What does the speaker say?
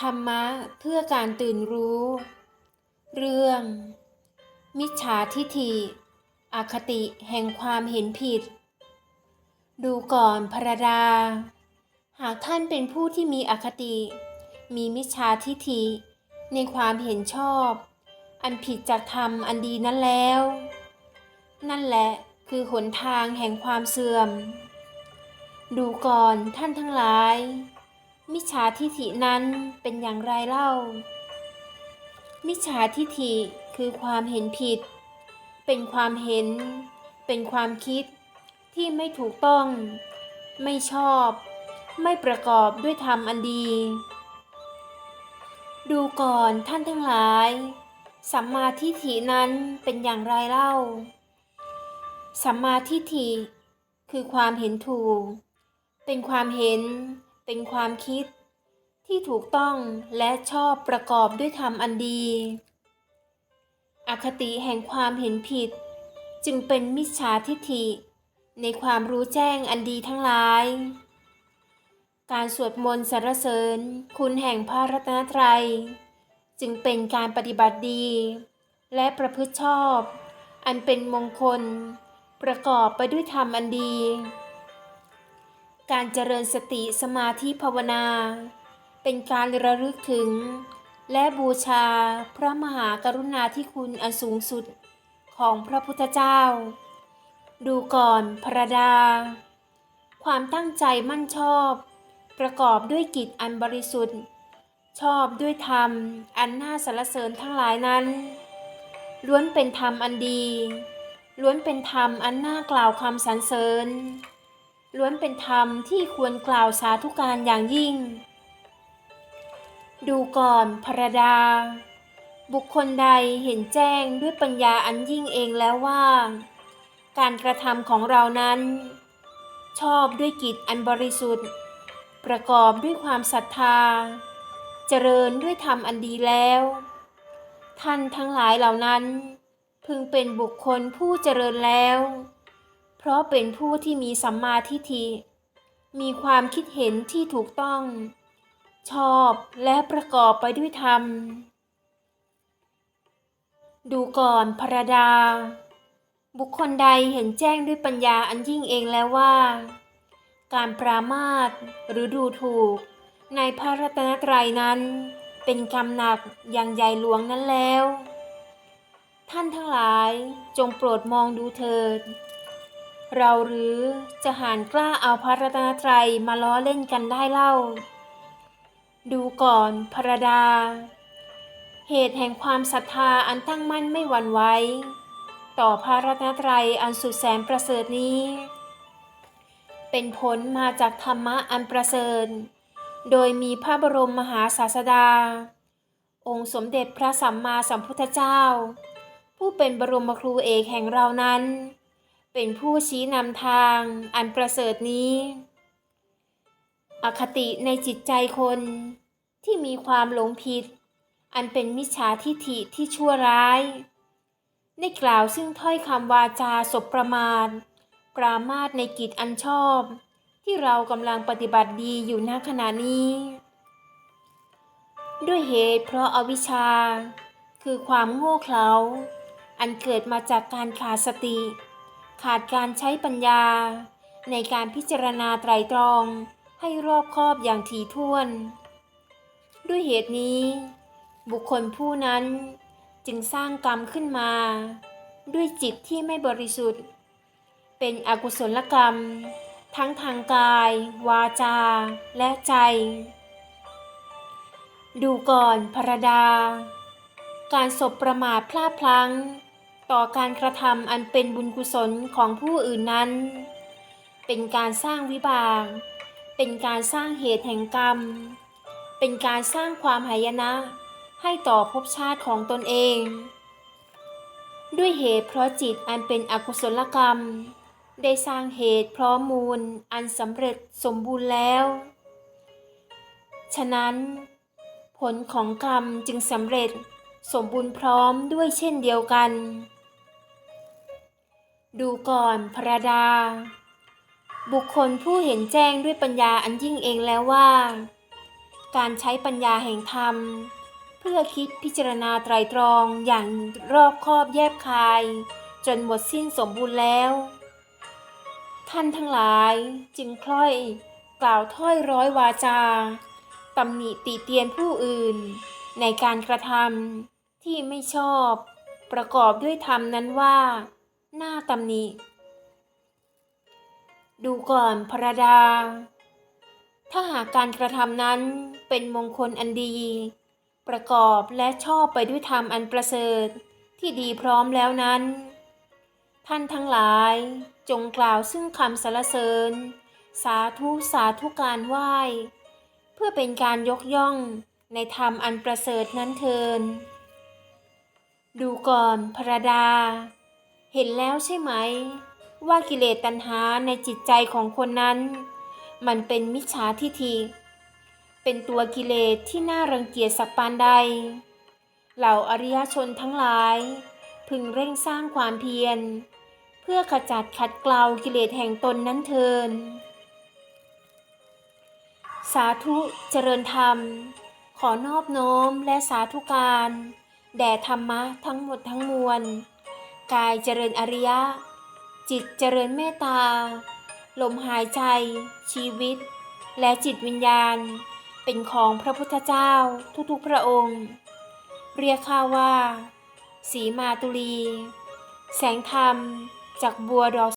ธรรมะเพื่อการตื่นรู้ เรื่อง มิจฉาทิฐิอคติแห่งความเห็นผิด ดูก่อนพระดา หากท่านเป็นผู้ที่มีอคติ มีมิจฉาทิฐิในความเห็นชอบ อันผิดจากธรรมอันดีนั้นแล้ว นั่นแหละคือหนทางแห่งความเสื่อม ดูก่อนท่านทั้งหลาย มิจฉาทิฐินั้นเป็นอย่างไรเล่า มิจฉาทิฐิคือความเห็นผิด เป็นความเห็น เป็นความคิดที่ไม่ถูกต้อง ไม่ชอบ ไม่ประกอบด้วยธรรมอันดี ดูก่อนท่านทั้งหลาย สัมมาทิฏฐินั้นเป็นอย่างไรเล่า สัมมาทิฏฐิคือความเห็นถูก เป็นความเห็น เป็นความคิดที่ถูกต้องและชอบประกอบด้วยธรรมอันดี อคติแห่งความเห็นผิด จึงเป็นมิจฉาทิฏฐิ ในความรู้แจ้งอันดีทั้งหลาย การสวดมนต์สรรเสริญ คุณแห่งพระรัตนตรัย จึงเป็นการปฏิบัติดี และประพฤติชอบ อันเป็นมงคล ประกอบไปด้วยธรรมอันดี การเจริญสติสมาธิภาวนา เป็นการระลึกถึง และบูชาพระมหากรุณาธิคุณอันสูงสุดของพระพุทธเจ้า ดูก่อนพระดา ความตั้งใจมั่นชอบ ประกอบด้วยกิจอันบริสุทธิ์ ชอบด้วยธรรมอันน่าสรรเสริญทั้งหลายนั้น ล้วนเป็นธรรมอันดี ล้วนเป็นธรรมอันน่ากล่าวคำสรรเสริญ ล้วนเป็นธรรมที่ควรกล่าวสาธุการอย่างยิ่ง ดูก่อนพระดา บุคคลใดเห็นแจ้งด้วยปัญญาอันยิ่งเองแล้วว่า การกระทำของเรานั้น ชอบด้วยกิจอันบริสุทธิ์ ประกอบด้วยความศรัทธา เจริญด้วยธรรมอันดีแล้ว ท่านทั้งหลายเหล่านั้น พึงเป็นบุคคลผู้เจริญแล้ว เพราะเป็นผู้ที่มีสัมมาทิฏฐิ มีความคิดเห็นที่ถูกต้อง ชอบและประกอบไปด้วยธรรม ดูก่อนพระดา บุคคลใดเห็นแจ้งด้วยปัญญาอันยิ่งเองแล้วว่า การปรามาสหรือดูถูก ในพระรัตนตรัยนั้น เป็นกรรมหนักอย่างใหญ่หลวงนั้นแล้ว ท่านทั้งหลายจงโปรดมองดูเถิด เราหรือจะหานกล้าเอาพระรัตนตรัยมาล้อเล่นกันได้เล่า ดูก่อนพระดา เหตุแห่งความศรัทธาอันตั้งมั่นไม่หวั่นไหวต่อพระรัตนตรัยอันสุดแสนประเสริฐนี้ เป็นผลมาจากธรรมะอันประเสริฐ โดยมีพระบรมมหาศาสดา องค์สมเด็จพระสัมมาสัมพุทธเจ้า ผู้เป็นบรมครูเอกแห่งเรานั้น เป็นผู้ชี้นำทางอันประเสริฐนี้ อคติในจิตใจคนที่มีความหลงผิด อันเป็นมิจฉาทิฐิที่ชั่วร้าย ได้กล่าวซึ่งถ้อยคำวาจาสบประมาทปรามาสในกิจอันชอบ ที่เรากำลังปฏิบัติดีอยู่ณขณะนี้ ด้วยเหตุเพราะอาวิชชา คือความโง่เขลาอันเกิดมาจากการขาดสติ ขาดการใช้ปัญญา ในการพิจารณาไตรตรองให้รอบคอบอย่างถี่ถ้วน ด้วยเหตุนี้ บุคคลผู้นั้นจึงสร้างกรรมขึ้นมา ด้วยจิตที่ไม่บริสุทธิ์ เป็นอกุศลกรรม ทั้งทางกาย วาจา และใจ ดูก่อนพระดา การสบประมาทพลาดพลั้ง ต่อการกระทำอันเป็นบุญกุศลของผู้อื่นนั้น เป็นการสร้างวิบาก เป็นการสร้างเหตุแห่งกรรม เป็นการสร้างความหายนะให้ต่อภพชาติของตนเอง ด้วยเหตุเพราะจิตอันเป็นอกุศลกรรม ได้สร้างเหตุพร้อมมูลอันสำเร็จสมบูรณ์แล้ว ฉะนั้น ผลของกรรมจึงสำเร็จสมบูรณ์พร้อมด้วยเช่นเดียวกัน ดูก่อนพระดา บุคคลผู้เห็นแจ้งด้วยปัญญาอันยิ่งเองแล้วว่า การใช้ปัญญาแห่งธรรม เพื่อคิดพิจารณาไตรตรองอย่างรอบคอบแยบคาย จนหมดสิ้นสมบูรณ์แล้ว ท่านทั้งหลายจึงคล้อยกล่าวถ้อยร้อยวาจาตำหนิติเตียนผู้อื่น ในการกระทำที่ไม่ชอบ ประกอบด้วยธรรมนั้นว่า หน้าตำหนิ ดูก่อนพระดา ถ้าหากการกระทำนั้นเป็นมงคลอันดี ประกอบและชอบไปด้วยธรรมอันประเสริฐที่ดีพร้อมแล้วนั้น ท่านทั้งหลายจงกล่าวซึ่งคำสรรเสริญ สาธุสาธุการไหว้ เพื่อเป็นการยกย่องในธรรมอันประเสริฐนั้นเทิน ดูก่อนพระดา เห็นแล้วใช่ไหม ว่ากิเลสตัณหาในจิตใจของคนนั้น มันเป็นมิจฉาทิฏฐิเป็นตัวกิเลสที่น่ารังเกียจสักปานใด เหล่าอริยชนทั้งหลาย พึงเร่งสร้างความเพียร เพื่อขจัดขัดเกลากิเลสแห่งตนนั้นเทิน สาธุเจริญธรรม ขอนอบน้อมและสาธุการ แด่ธรรมะทั้งหมดทั้งมวล กายเจริญอริยะ จิตเจริญเมตตา ลมหายใจ ชีวิต และจิตวิญญาณ เป็นของพระพุทธเจ้าทุกๆพระองค์ เรียกข้าว่า สีมาตุลี แสงธรรมจากบัวดอก